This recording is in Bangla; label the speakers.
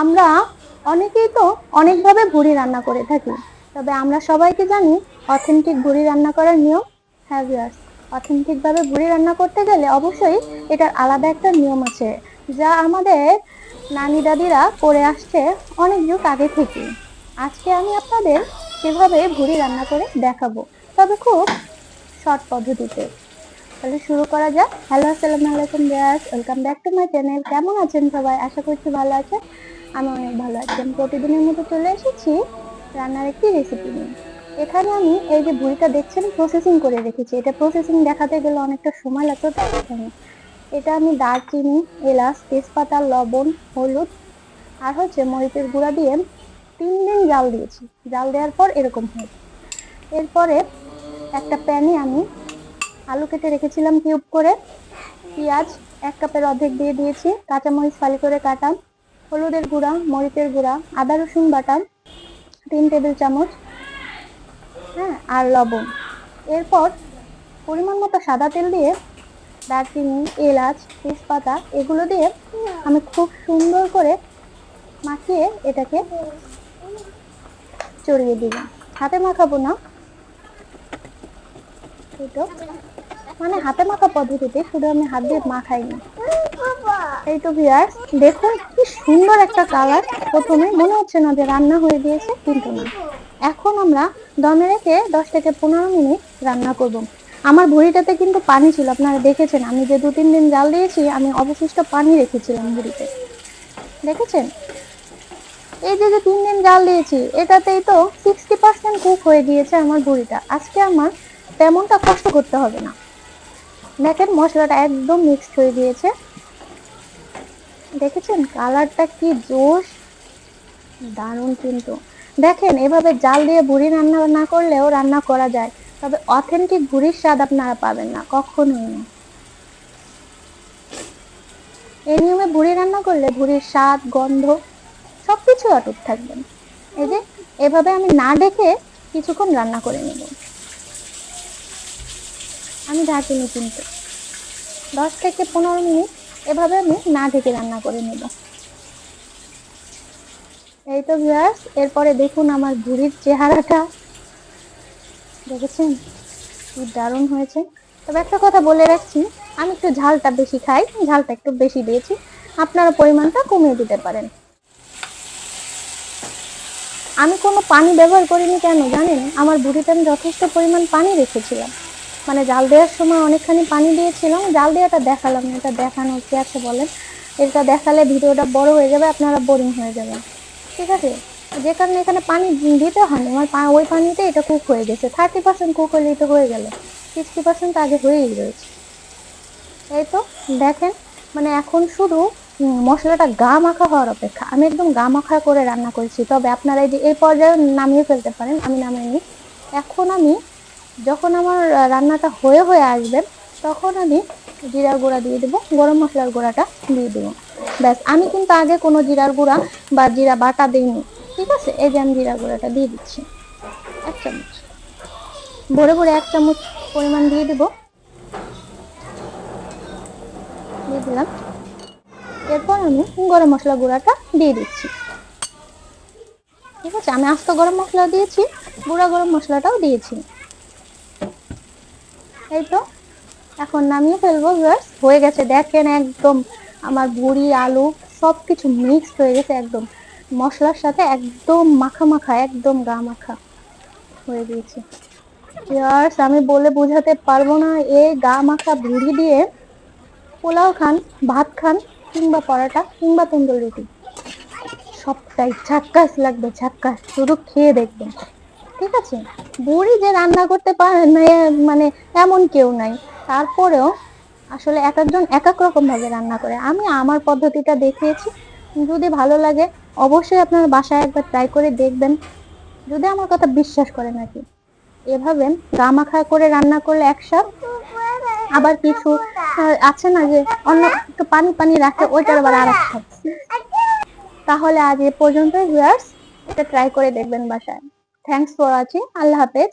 Speaker 1: আমরা অনেকেই তো অনেকভাবে ভুড়ি রান্না করে থাকি, তবে আমরা সবাইকে জানি অথেন্টিক ভুড়ি রান্না করার নিয়ম হ্যাঁ ভিউয়ার্স অথেন্টিক ভাবে ভুড়ি রান্না করতে গেলে অবশ্যই এটার আলাদা একটা নিয়ম আছে, যা আমাদের নানি দাদিরা করে আসছে অনেক যুগ আগে থেকে আজকে আমি আপনাদের সেভাবে ভুড়ি রান্না করে দেখাবো, তবে খুব শর্ট পদ্ধতিতে। তাহলে শুরু করা যাক। হ্যালো, আসসালামু আলাইকুম viewers welcome back to my channel কেমন আছেন সবাই? আশা করছি ভালো আছেন। আমি অনেক ভালো আছি। আমি প্রতিদিনের মতো চলে এসেছি রান্নার একটি রেসিপি নিয়ে। এখানে আমি এই যে ভুড়িটা দেখছেন প্রসেসিং করে রেখেছি। এটা প্রসেসিং দেখাতে গেলে অনেকটা সময় লাগতো, তাই এখানে। এটা আমি দারচিনি, এলাচ, তেজপাতা, লবণ, হলুদ আর হচ্ছে মরিচের গুঁড়া দিয়ে তিন দিন জাল দিয়েছি। জাল দেওয়ার পর এরকম হয়। এরপরে একটা প্যানে আমি আলু কেটে রেখেছিলাম কিউব করে। পেঁয়াজ এক কাপের অর্ধেক দিয়ে দিয়েছি। কাঁচামরিচ ফালি করে কাটা হলুদের গুঁড়া, মরিচের গুঁড়া, আদা রসুন বাটা, তিন টেবিল চামচ হ্যাঁ আর লবণ। এরপর পরিমাণ মতো সাদা তেল দিয়ে দারচিনি, এলাচ, তেজপাতা এগুলো দিয়ে আমি খুব সুন্দর করে মাখিয়ে এটাকে চড়িয়ে দিব হাতে মাখাবো না। মানে হাতে মাখা পদ্ধতিতে শুধু আমি হাত দিয়ে মাখাইনি এই তো ভিয়ার্স দেখুন কি সুন্দর একটা কালার। প্রথমে মনে হচ্ছে না যে রান্না হয়ে গিয়েছে, কিন্তু না। এখন আমরা দমে রেখে দশ থেকে পনেরো মিনিট রান্না করব। আমার ভুড়িটাতে কিন্তু পানি ছিল, আপনারা দেখেছেন। আমি যে দু তিন দিন জাল দিয়েছি, আমি অবশিষ্ট পানি রেখেছিলাম ভুড়িতে। দেখেছেন? এই যে যে তিন দিন জাল দিয়েছি, এটাতেই তো সিক্সটি পার্সেন্ট কুক হয়ে গিয়েছে আমার ভুড়িটা। আজকে আমার তেমনটা কষ্ট করতে হবে না। দেখেন মশলাটা একদম মিক্সড হয়ে গিয়েছে। দেখেছেন? কালারটা কি জোশ? দারুণ কিন্তু। দেখেন, এভাবে জাল দিয়ে ভুড়ি রান্না না করলেও রান্না করা যায়। তবে অথেন্টিক ভুড়ির স্বাদ আপনারা পাবেন না, কখনোই না। এই নিয়মে ভুড়ি রান্না করলে ভুড়ির স্বাদ, গন্ধ সব কিছু অটুট থাকবেন এই যে, এভাবে আমি না দেখে কিছুক্ষণ রান্না করে নেব। আমি ঢাকিনি কিন্তু। দশ থেকে পনেরো মিনিট এভাবে আমি না ঢেকে রান্না করে নেব। এই তো ভিউয়ার্স এরপরে দেখুন আমার ভুড়ির চেহারাটা। দেখেছেন? কি দারুণ হয়েছে। তবে একটা কথা বলে রাখছি, আমি একটু ঝালটা বেশি খাই, ঝালটা একটু বেশি দিয়েছি, আপনারা পরিমাণটা কমিয়ে দিতে পারেন। আমি কোনো পানি ব্যবহার করিনি কেন জানেন? আমার ভুড়িতে আমি যথেষ্ট পরিমাণ পানি রেখেছিলাম। মানে জাল দেওয়ার সময় অনেকখানি পানি দিয়েছিলাম। জাল দেওয়াটা দেখালাম এটা দেখানো কি আছে বলেন? এটা দেখালে ভিডিওটা বড় হয়ে যাবে, আপনারা বোরিং হয়ে যাবেন। ঠিক আছে? যে কারণে এখানে পানি দিতে হয়নি আমার ওই পানিতে এটা কুক হয়ে গেছে। থার্টি পার্সেন্ট কুক হলেই তো হয়ে গেল। সিক্সটি পার্সেন্ট আগে হয়েই রয়েছে। এই তো, দেখেন মানে এখন শুধু মশলাটা গা মাখা হওয়ার অপেক্ষা। আমি একদম গা মাখা করে রান্না করেছি। তবে আপনারা এই যে, এই পর্যায়ে নামিয়ে ফেলতে পারেন, আমি নামিয়ে নিই এখন আমি যখন আমার রান্নাটা হয়ে হয়ে আসবে, তখন আমি জিরার গুঁড়া দিয়ে দেবো, গরম মশলার গুঁড়াটা দিয়ে দেবো। ব্যাস, আমি কিন্তু আগে কোনো জিরার গুঁড়া বা জিরা বাটা দিইনি। ঠিক আছে? এই যে আমি জিরা গুঁড়াটা দিয়ে দিচ্ছি। এক চামচ। ভরে ভরে এক চামচ পরিমাণ দিয়ে দেবো। দিয়ে দিলাম। এরপর আমি গরম মশলা গুঁড়াটা দিয়ে দিচ্ছি। ঠিক আছে? আমি আস্ত গরম মশলা দিয়েছি, গুঁড়া গরম মশলাটাও দিয়েছি। এই তো এখন নামিয়ে ফেলব ব্যাস হয়ে গেছে। দেখেন একদম আমার বুড়ি আলু সব কিছু মিক্সড হয়ে গেছে একদম। মশলার সাথে একদম মাখা মাখা একদম গা মাখা হয়ে গিয়েছে। Yes, আমি বলে বোঝাতে পারব না এই গা মাখা বুড়ি দিয়ে পোলাও খান ভাত খান কিংবা পরোটা কিংবা তন্দুর রুটি। সবটাই ঝাক্কাস লাগবে ঝাক্কাস শুধু খেয়ে দেখবেন। ঠিক আছে? বুড়ি যে রান্না করতে পারে না মানে এমন কেউ নাই। তারপরেও আসলে এক একজন এক এক রকম ভাবে রান্না করে। আমি আমার পদ্ধতিটা দেখিয়েছি। যদি ভালো লাগে, অবশ্যই আপনার বাসায় একবার ট্রাই করে দেখবেন। যদি আমার কথা বিশ্বাস করেন আর কি। এভাবে গা মাখা করে রান্না করলে এক স্বাদ। আবার কিছু আছে না যে, অন্য একটু পানি পানি রাখে, ওইটার আবার আর। তাহলে আজ এ পর্যন্ত ভিউয়ার্স এটা ট্রাই করে দেখবেন বাসায়। থ্যাংকস ফর ওয়াচিং আল্লাহ হাফেজ।